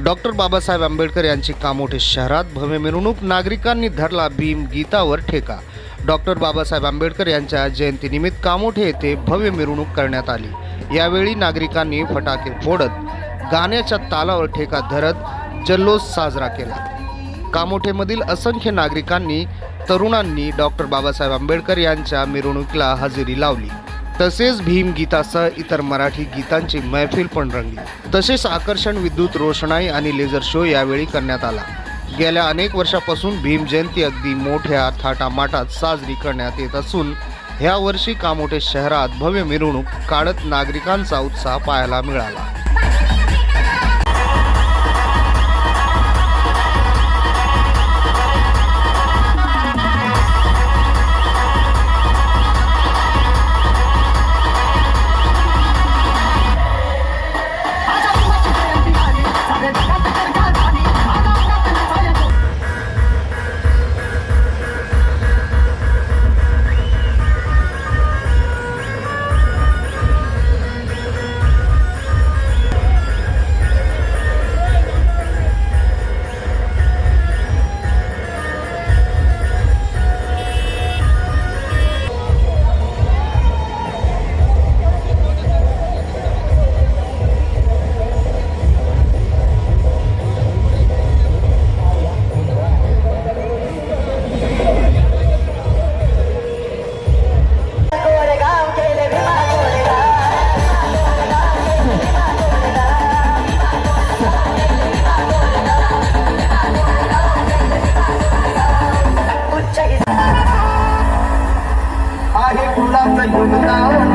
Doctor Babasaheb Ambedkar यांची कामोठे शहरात भव्य मिरवणूक नागरिकांनी धरला भीम गीतावर ठेका. डॉक्टर बाबासाहेब आंबेडकर यांच्या जयंतीनिमित्त कामोठे येथे भव्य मिरवणूक करण्यात आली. यावेळी नागरिकांनी फटाके फोडत गाण्याच्या तालावर ठेका धरत जल्लोष साजरा केला. कामोठेमधील असंख्य नागरिकांनी तरुणांनी डॉक्टर बाबासाहेब आंबेडकर यांच्या मिरवणुकीला हजेरी लावली. तसेच भीम गीतासह इतर मराठी गीतांची मैफिल पण रंगली. तसेच आकर्षण विद्युत रोषणाई आणि लेझर शो यावेळी करण्यात आला. गेल्या अनेक वर्षापासून भीम जयंती अगदी मोठ्या थाटामाटात साजरी करण्यात येत असून ह्या वर्षी कामोठे शहरात भव्य मिरवणूक काढत नागरिकांचा उत्साह पाहायला मिळाला. out.